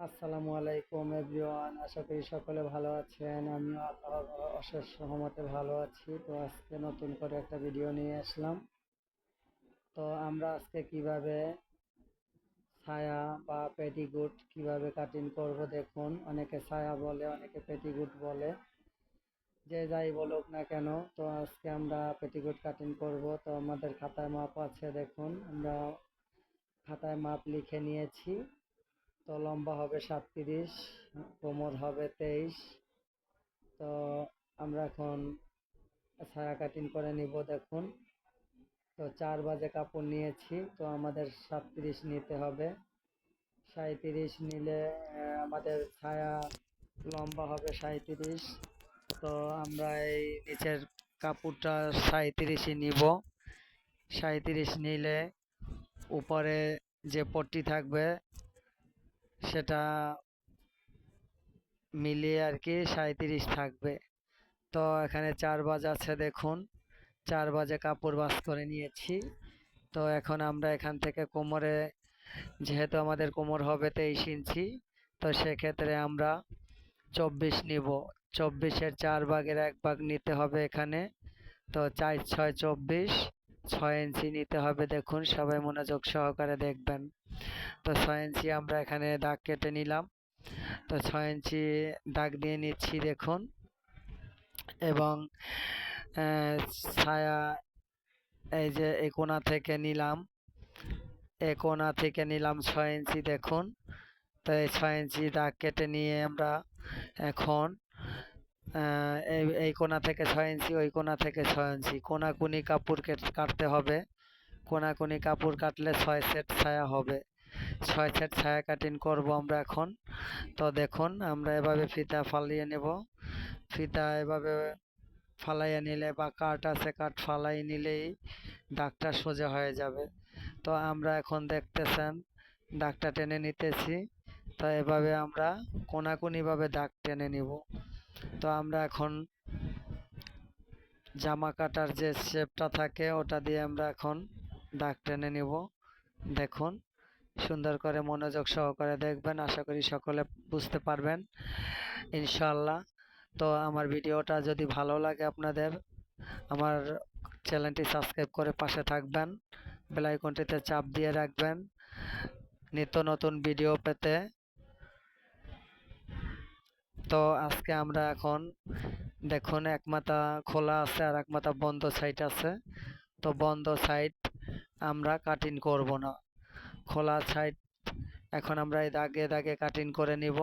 আসসালামু আলাইকুম, এভরিওয়ান। আশা করি সকলে ভালো আছেন। আমিও আল্লাহর অশেষ রহমতে ভালো আছি। তো আজকে নতুন করে একটা ভিডিও নিয়ে আসলাম। তো আমরা আজকে কীভাবে ছায়া বা পেটিগুট কীভাবে কাটিং করব দেখুন। অনেকে ছায়া বলে, অনেকে পেটিগুট বলে। যে যাই বলুক না কেন, তো আজকে আমরা পেটিগুট কাটিং করব। তো আমাদের খাতায় মাপ আছে দেখুন। আমরা খাতায় মাপ লিখে নিয়েছি। তো লম্বা হবে সাতত্রিশ, কোমর হবে তেইশ। তো আমরা এখন ছায়া কাটিং করে নিব দেখুন। তো চার বাজে কাপড় নিয়েছি, তো আমাদের সাতত্রিশ নিতে হবে। সাঁত্রিশ নিলে আমাদের ছায়া লম্বা হবে সাঁত্রিশ তো আমরা এই নিচের কাপড়টা সাঁত্রিশই নিব। সাঁত্রিশ নিলে উপরে যে পট্টি থাকবে সেটা মিলিয়ে আর কি সাঁত্রিশ থাকবে। তো এখানে চার বাজ আছে দেখুন। চার বাজে কাপড় বাস করে নিয়েছি। তো এখন আমরা এখান থেকে কোমরে, যেহেতু আমাদের কোমর হবে তেইশ ইঞ্চি, তো সেক্ষেত্রে আমরা চব্বিশ নিব। চব্বিশের চার ভাগের এক ভাগ নিতে হবে এখানে। তো চার ছয় চব্বিশ। ছয় ইঞ্চি নিতে হবে দেখুন, সবাই মনোযোগ সহকারে দেখবেন। তো ছয় ইঞ্চি আমরা এখানে দাগ কেটে নিলাম। তো ছয় ইঞ্চি দাগ দিয়ে নিচ্ছি দেখুন। এবং ছায়া এই যে এই কোণা থেকে নিলাম। এ কোণা থেকে নিলাম ছয় ইঞ্চি দেখুন। তো এই ছয় ইঞ্চি দাগ কেটে নিয়ে আমরা এখন এই কোণা থেকে ছয় ইঞ্চি, ওই কোণা থেকে ছয় ইঞ্চি। কোনাকুনি কাপড় কেট- কাটতে হবে। কোনাকুনি কাপড় কাটলে ছয় সেট ছায়া হবে। ছয় সেট ছায়া কাটিং করব আমরা এখন। তো দেখুন, আমরা এভাবে ফিতা ফালিয়ে নেব। ফিতা এভাবে ফালাইয়ে নিলে বা কাট আছে কাট ফালাই নিলেই দাগটা সোজা হয়ে যাবে। তো আমরা এখন দেখতেছেন, দাগটা টেনে নিতেছি। তো এভাবে আমরা কোনাকুনিভাবে দাগ টেনে নিব। তো আমরা এখন জামা কাটার যে শেপটা থাকে, ওটা দিয়ে আমরা এখন দাগ টেনে নিব। দেখুন, সুন্দর করে মনোযোগ সহকারে দেখবেন, আশা করি সকলে বুঝতে পারবেন ইনশাল্লাহ তো আমার ভিডিওটা যদি ভালো লাগে আপনাদের, আমার চ্যানেলটি সাবস্ক্রাইব করে পাশে থাকবেন, বেল আইকনটিতে চাপ দিয়ে রাখবেন। নিত্য নতুন ভিডিও পেতে তো আজকে আমরা এখন দেখুন এক মাথা খোলা আছে আর এক মাথা বন্ধ সাইড আছে। তো বন্ধ সাইড আমরা কাটিং করব না। খোলা সাইড এখন আমরা এই দাগে দাগে কাটিং করে নিব।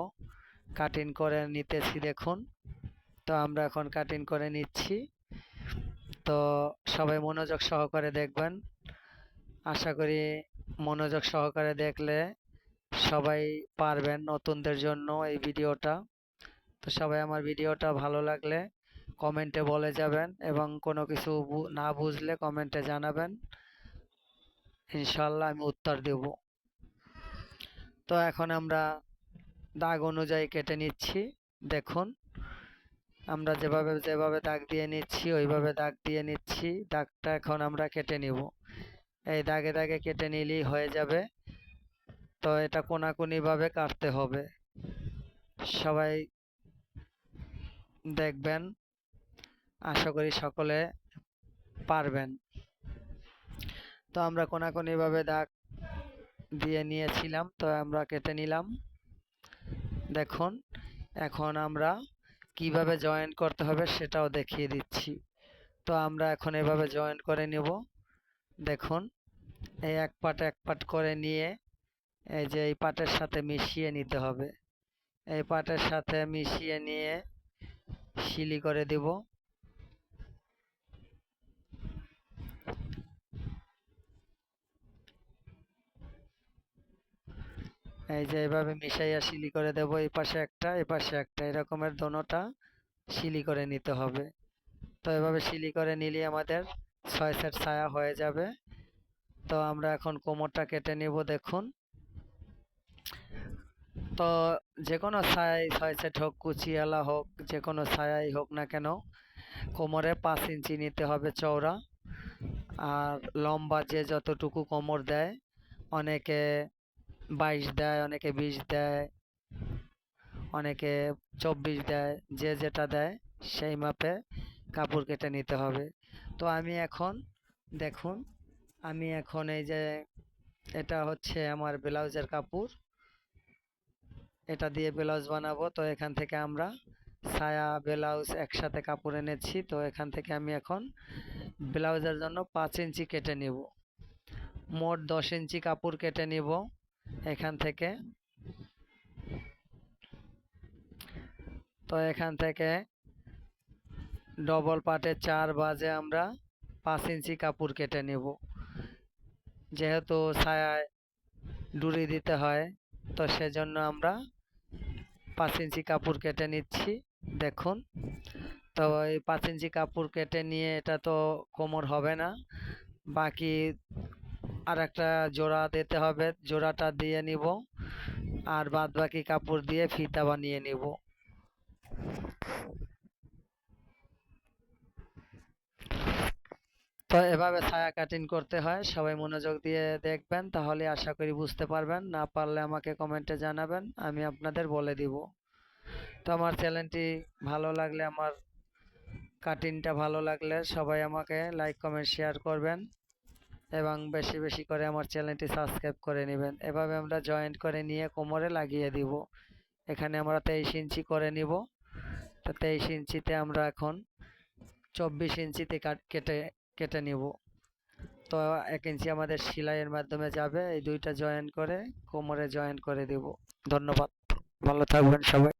কাটিং করে নিতেছি দেখুন। তো আমরা এখন কাটিং করে নিচ্ছি। তো সবাই মনোযোগ সহকারে দেখবেন। আশা করি মনোযোগ সহকারে দেখলে সবাই পারবেন নতুনদের জন্য এই ভিডিওটা তো সবাই আমার ভিডিওটা ভালো লাগলে কমেন্টে বলে যাবেন এবং কোনো কিছু না বুঝলে কমেন্টে জানাবেন। ইনশাল্লাহ আমি উত্তর দেব। তো এখন আমরা দাগ অনুযায়ী কেটে নিচ্ছি, দেখুন। আমরা যেভাবে যেভাবে দাগ দিয়ে নিচ্ছি, ওইভাবে দাগ দিয়ে নিচ্ছি, দাগটা এখন আমরা কেটে নিব। এই দাগে দাগে কেটে নিলেই হয়ে যাবে। তো এটা কোনাকুনিভাবে কাটতে হবে। সবাই দেখবেন, আশা করি সকলে পারবেন। তো আমরা কোনাকুনিভাবে দাগ দিয়ে নিয়েছিলাম, তো আমরা কেটে নিলাম। দেখুন, এখন আমরা কীভাবে জয়েন করতে হবে সেটাও দেখিয়ে দিচ্ছি। তো আমরা এখন এভাবে জয়েন করে নেব। দেখুন, এই এক পাট এক পাট করে নিয়ে এই যে এই পাটের সাথে মিশিয়ে নিতে হবে। এই পাটের সাথে মিশিয়ে নিয়ে শিলি করে দিব। এই যে এভাবে মিশাইয়া শিলি করে দেব, এই পাশে একটা, এই পাশে একটা, এরকমের দোনোটা শিলি করে নিতে হবে। তো এভাবে শিলি করে নিলে আমাদের ছয় সেট ছায়া হয়ে যাবে। তো আমরা এখন কোমরটা কেটে নিব দেখুন। তো যে কোনো ছায়াই ছয় সেট হোক, কুচিয়ালা হোক, যে কোনো ছায়াই হোক না কেন, কোমরে পাঁচ ইঞ্চি নিতে হবে চওড়া। আর লম্বা যে যতটুকু কোমর দেয়, অনেকে বাইশ দেয়, অনেকে বিশ দেয়, অনেকে চব্বিশ দেয়, যে যেটা দেয়, সেই মাপে কাপড় কেটে নিতে হবে। তো আমি এখন, দেখুন, আমি এখন এই যে, এটা হচ্ছে আমার ব্লাউজের কাপড়। এটা দিয়ে ব্লাউজ বানাবো। তো এখান থেকে আমরা সায়া ব্লাউজ একসাথে কাপড় এনেছি। তো এখান থেকে আমি এখন ব্লাউজের জন্য পাঁচ ইঞ্চি কেটে নিব। মোট দশ ইঞ্চি কাপড় কেটে নিব এখান থেকে। তো এখান থেকে ডবল পাটে চার বাজে আমরা পাঁচ ইঞ্চি কাপড় কেটে নেব। যেহেতু ছায়ায় ডুরি দিতে হয় তো সেজন্য আমরা পাঁচ ইঞ্চি কাপড় কেটে নিচ্ছি, দেখুন। তো এই পাঁচ ইঞ্চি কাপড় কেটে নিয়ে এটা তো কোমর হবে না, বাকি আর একটা জোড়া দিতে হবে, জোড়াটা দিয়ে নিব, আর বাদ বাকি কাপড় দিয়ে ফিতা বানিয়ে নিব। তো এভাবে ছায়া কাটিং করতে হয়। সবাই মনোযোগ দিয়ে দেখবেন, তাহলে আশা করি বুঝতে পারবেন। না পারলে আমাকে কমেন্টে জানাবেন, আমি আপনাদের বলে দিব। তো আমার চ্যানেলটি ভালো লাগলে, আমার কাটিংটা ভালো লাগলে সবাই আমাকে লাইক কমেন্ট শেয়ার করবেন এবং বেশি বেশি করে আমার চ্যানেলটি সাবস্ক্রাইব করে নেবেন। এভাবে আমরা জয়েন্ট করে নিয়ে কোমরে লাগিয়ে দিব। এখানে আমরা তেইশ ইঞ্চি করে নিব। তো তেইশ ইঞ্চিতে আমরা এখন চব্বিশ ইঞ্চিতে কাট কেটে কেটে নিব। তো এক ইঞ্চি আমাদের সেলাইয়ের মাধ্যমে যাবে, এই দুইটা জয়েন করে কোমরে জয়েন করে দেব। ধন্যবাদ। ভালো থাকবেন সবাই।